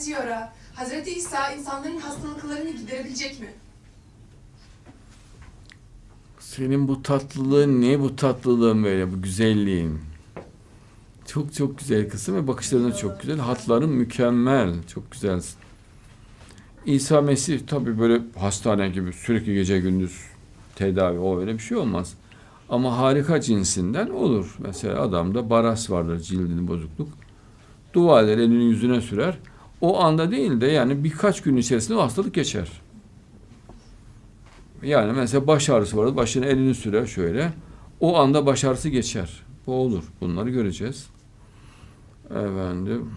Diora. Hazreti İsa insanların hastalıklarını giderebilecek mi? Senin bu tatlılığın ne bu tatlılığın böyle bu güzelliğin. Çok çok güzel kızım ve bakışların çok güzel. Hatların mükemmel. Çok güzelsin. İsa Mesih tabii böyle hastane gibi sürekli gece gündüz tedavi o öyle bir şey olmaz. Ama harika cinsinden olur. Mesela adamda baras vardır cildinin bozukluk. Dua eder elini yüzüne sürer. O anda değil de yani birkaç gün içerisinde hastalık geçer. Yani mesela baş ağrısı vardı. Başına elini sürer şöyle. O anda baş ağrısı geçer. Bu olur. Bunları göreceğiz. Efendim.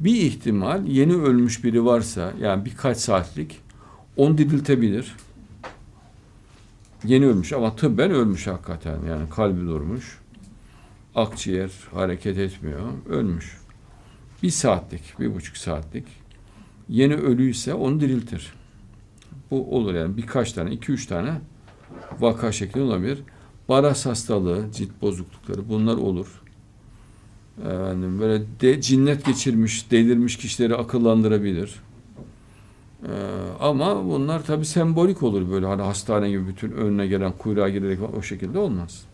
Bir ihtimal yeni ölmüş biri varsa yani birkaç saatlik onu diriltebilir. Yeni ölmüş ama tıbben ölmüş hakikaten. Yani kalbi durmuş. Akciğer hareket etmiyor. Ölmüş. Bir saatlik, bir buçuk saatlik. Yeni ölüyse onu diriltir. Bu olur yani birkaç tane, iki üç tane vaka şeklinde olabilir. Baras hastalığı, cilt bozuklukları bunlar olur. Efendim, böyle de, cinnet geçirmiş, delirmiş kişileri akıllandırabilir. Ee, ama bunlar tabi sembolik olur böyle hani hastane gibi bütün önüne gelen kuyruğa girerek o şekilde olmaz.